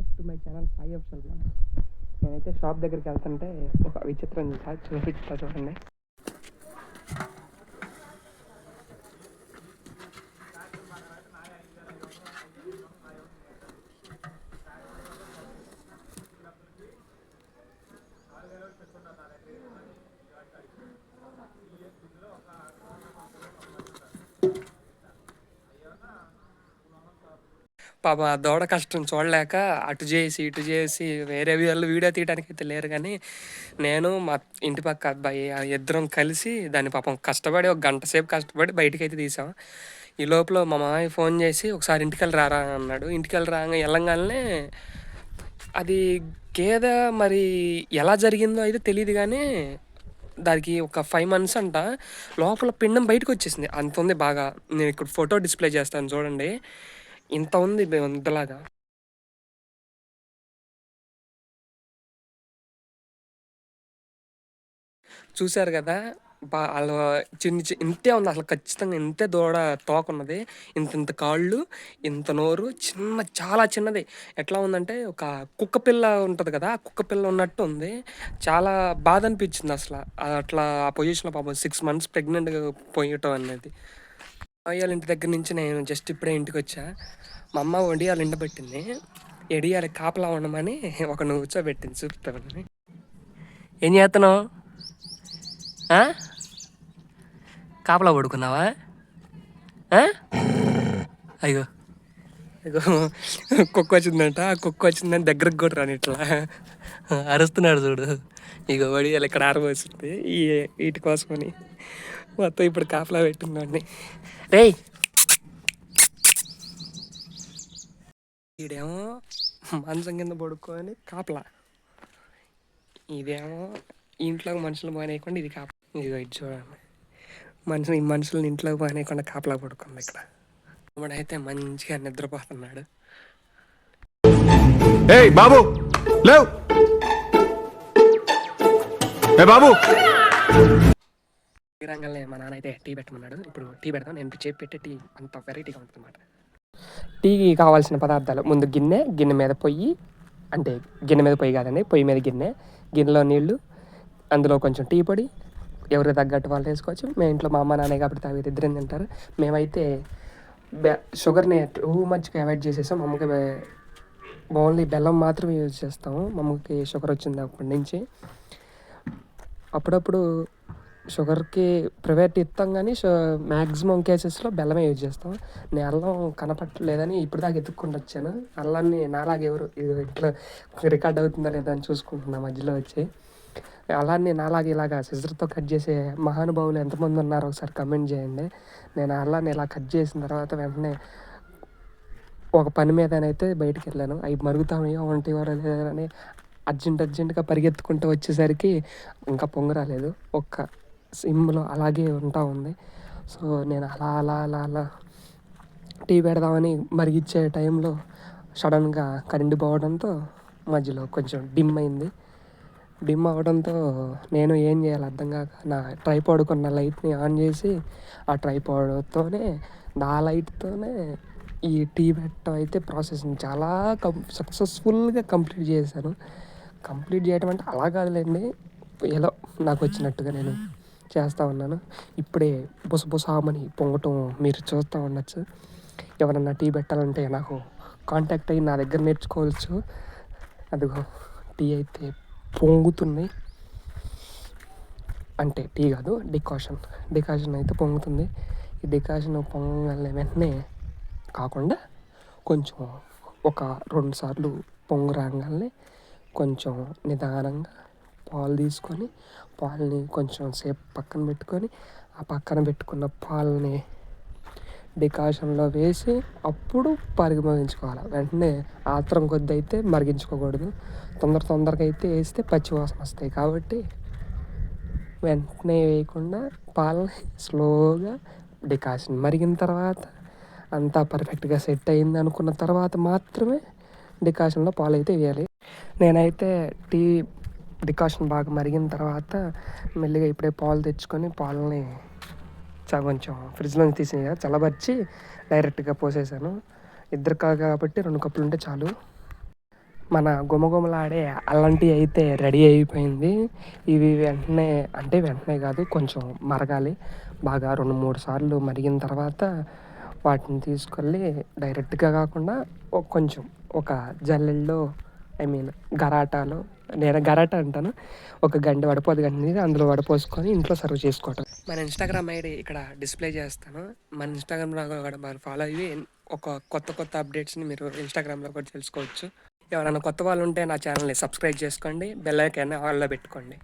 Back to my channel Sai option blogs నేనైతే shop దగ్గరికి వెళ్తుంటే ఒక విచిత్రం చూసా. చూపిస్తా చూడండి. పాప దూడ కష్టం చూడలేక అటు చేసి ఇటు చేసి వేరే వాళ్ళు వీడియో తీయడానికి అయితే లేరు. కానీ నేను మా ఇంటి పక్క అబ్బాయి ఇద్దరం కలిసి దాన్ని పాపం కష్టపడి ఒక గంట సేపు కష్టపడి బయటికి అయితే తీసాం. ఈ లోపల మా మామయ్య ఫోన్ చేసి ఒకసారి ఇంటికి వెళ్ళి రారా అన్నాడు. ఇంటికి వెళ్ళి రాగా వెళ్ళంగానే అది గేదె మరి ఎలా జరిగిందో అయితే తెలియదు కానీ దానికి ఒక ఫైవ్ మంత్స్ అంట లోపల పిండం బయటకు వచ్చేసింది. అంత ఉంది బాగా. నేను ఇక్కడ ఫోటో డిస్ప్లే చేస్తాను చూడండి. ఇంత ఉంది ఇంతలాగా? చూశారు కదా బా వాళ్ళ చిన్న చిన్న ఇంతే ఉంది అసలు ఖచ్చితంగా ఇంతే దూడ తోక ఉన్నది. ఇంత ఇంత కాళ్ళు ఇంత నోరు చిన్న చాలా చిన్నది. ఎట్లా ఉందంటే ఒక కుక్క పిల్ల ఉంటుంది కదా కుక్క పిల్ల ఉన్నట్టు ఉంది. చాలా బాధ అనిపించింది అసలు. అట్లా ఆ పొజిషన్లో పాపం సిక్స్ మంత్స్ ప్రెగ్నెంట్గా పోయటం అనేది. వాళ్ళ ఇంటి దగ్గర నుంచి నేను జస్ట్ ఇప్పుడే ఇంటికి వచ్చా. మా అమ్మ వడియాలు ఎండబెట్టింది ఎడియాలి కాపలా ఉండమని ఒక నువ్వు కూర్చోబెట్టింది చూపుతామని ఏం చేస్తున్నావు? కాపలా పడుకున్నావా? అయ్యో. అయ్యో కుక్క వచ్చిందంట. ఆ కుక్క వచ్చిందని దగ్గరకు కూడా రాని ఇట్లా. అరుస్తున్నాడు చూడు. ఇక వడియాలు ఇక్కడ ఆరబోసింది. ఈ వీటి కోసమని. మొత్తం ఇప్పుడు కాపలా పెట్టిందండి రేయ్! ఈడేమో మంచం కింద పడుకొని కాపలా. ఇదేమో ఇంట్లోకి మనుషులు పోనీయకుండా ఇది కాపలా. ఇదిగో ఇది చూడండి. మనుషులు ఈ మనుషులను ఇంట్లోకి పోనీయకుండా కాపలా పడుకుంది ఇక్కడ. అయితే మంచిగా నిద్రపోతున్నాడు. ఏయ్ బాబు! లేవ్! ఏ బాబు! రంగంలో మా నాన్న అయితే టీ పెట్టమన్నాడు. ఇప్పుడు టీ పెడతాం నేను చేసి పెట్టే టీ అంత వెరైటీగా ఉంటుందన్నమాట. టీకి కావాల్సిన పదార్థాలు ముందు గిన్నె గిన్నె మీద పొయ్యి అంటే గిన్నె మీద పొయ్యి కాదండి పొయ్యి మీద గిన్నె గిన్నెలో నీళ్ళు అందులో కొంచెం టీ పొడి ఎవరికి తగ్గట్టు వాళ్ళు వేసుకోవచ్చు. మేము ఇంట్లో మా అమ్మ నాన్న కాబట్టి తాగి ఇద్దరం తింటారు. మేమైతే బె షుగర్ని టూ మచ్కి అవాయిడ్ చేసేసాం మమ్మకి అమ్మకి ఓన్లీ బెల్లం మాత్రమే యూజ్ చేస్తాము. మమ్మకి షుగర్ వచ్చింది అప్పటి నుంచి. అప్పుడప్పుడు షుగర్కి ప్రైవేట్ ఇస్తాం కానీ మ్యాక్సిమం కేసెస్లో బెల్లమే యూజ్ చేస్తాం. నేను అల్లం కనపట్టలేదని ఇప్పుడు దాకా ఎత్తుక్కుంటూ వచ్చాను. అల్లాన్ని నాలాగే ఎవరు ఇది ఇట్లా రికార్డ్ అవుతుందా లేదా అని చూసుకుంటున్నా మధ్యలో వచ్చి. అలానే నాలాగే ఇలాగా సిజర్తో కట్ చేసే మహానుభావులు ఎంతమంది ఉన్నారో ఒకసారి కమెంట్ చేయండి. నేను అల్లాన్ని ఇలా కట్ చేసిన తర్వాత వెంటనే ఒక పని మీదనైతే బయటికి వెళ్ళాను. అవి మరుగుతామయ్యో ఒంటి వారో లేదని అర్జెంట్ అర్జెంటుగా పరిగెత్తుకుంటూ వచ్చేసరికి ఇంకా పొంగరాలేదు. ఒక్క సిమ్లో అలాగే ఉంటా ఉంది. సో నేను అలా అలా అలా అలా టీ పెడదామని మరిగిచ్చే టైంలో సడన్గా కరెంటు పోవడంతో మధ్యలో కొంచెం డిమ్ అయింది. డిమ్ అవడంతో నేను ఏం చేయాలి అర్థం కాక నా ట్రైపాడ్ కొన్న లైట్ని ఆన్ చేసి ఆ ట్రైపాడ్తోనే నా లైట్తోనే ఈ టీ పెట్టడం అయితే ప్రాసెస్ చాలా కం సక్సెస్ఫుల్గా కంప్లీట్ చేశాను. కంప్లీట్ చేయడం అంటే అలా కాదులేండి. ఎలా నాకు వచ్చినట్టుగా నేను చేస్తూ ఉన్నాను. ఇప్పుడే బుసబుసామని పొంగటం మీరు చూస్తూ ఉండొచ్చు. ఎవరన్నా టీ పెట్టాలంటే నాకు కాంటాక్ట్ అయ్యి నా దగ్గర నేర్చుకోవచ్చు. అదిగో టీ అయితే పొంగుతుంది. అంటే టీ కాదు డికాషన్. డికాషన్ అయితే పొంగుతుంది. ఈ డికాషన్ పొంగలే వెంటనే కాకుండా కొంచెం ఒక రెండు సార్లు పొంగు రాగానే కొంచెం నిదానంగా పాలు తీసుకొని పాలని కొంచెం సేపు పక్కన పెట్టుకొని ఆ పక్కన పెట్టుకున్న పాలని డికాషన్లో వేసి అప్పుడు పరిగమించుకోవాలి వెంటనే ఆత్రం కొద్ది అయితే మరిగించుకోకూడదు. తొందర తొందరగా అయితే వేస్తే పచ్చి వాసన వస్తాయి కాబట్టి వెంటనే వేయకుండా పాలని స్లోగా డికాషన్ మరిగిన తర్వాత అంతా పర్ఫెక్ట్గా సెట్ అయింది అనుకున్న తర్వాత మాత్రమే డికాషన్లో పాలు అయితే వేయాలి. నేనైతే టీ డికాషన్ బాగా మరిగిన తర్వాత మెల్లిగా ఇప్పుడే పాలు తెచ్చుకొని పాలని చ- కొంచెం ఫ్రిడ్జ్లోంచి తీసి చల్లబరిచి డైరెక్ట్గా పోసేసాను. ఇద్దరు కాబట్టి రెండు కప్పులు ఉంటే చాలు. మన గుమగుమలాడే అలాంటివి అయితే రెడీ అయిపోయింది. ఇవి వెంటనే అంటే వెంటనే కాదు కొంచెం మరగాలి. బాగా రెండు మూడు సార్లు మరిగిన తర్వాత వాటిని తీసుకెళ్ళి డైరెక్ట్గా కాకుండా కొంచెం ఒక జల్లెల్లో ఐ మీన్ గరాటాలో నేను గరాట అంటాను? ఒక గంట వడపోదు గంట మీద అందులో వడపోసుకొని ఇంట్లో సర్వ్ చేసుకోవటం. మన ఇన్స్టాగ్రామ్ ఐడి ఇక్కడ డిస్ప్లే చేస్తాను. మన ఇన్స్టాగ్రామ్లో కూడా మరి ఫాలో అయ్యి ఒక కొత్త కొత్త అప్డేట్స్ని మీరు ఇన్స్టాగ్రామ్లో కూడా తెలుసుకోవచ్చు. ఎవరైనా కొత్త వాళ్ళు ఉంటే నా ఛానల్ని సబ్స్క్రైబ్ చేసుకోండి. బెల్ ఆల్లో పెట్టుకోండి.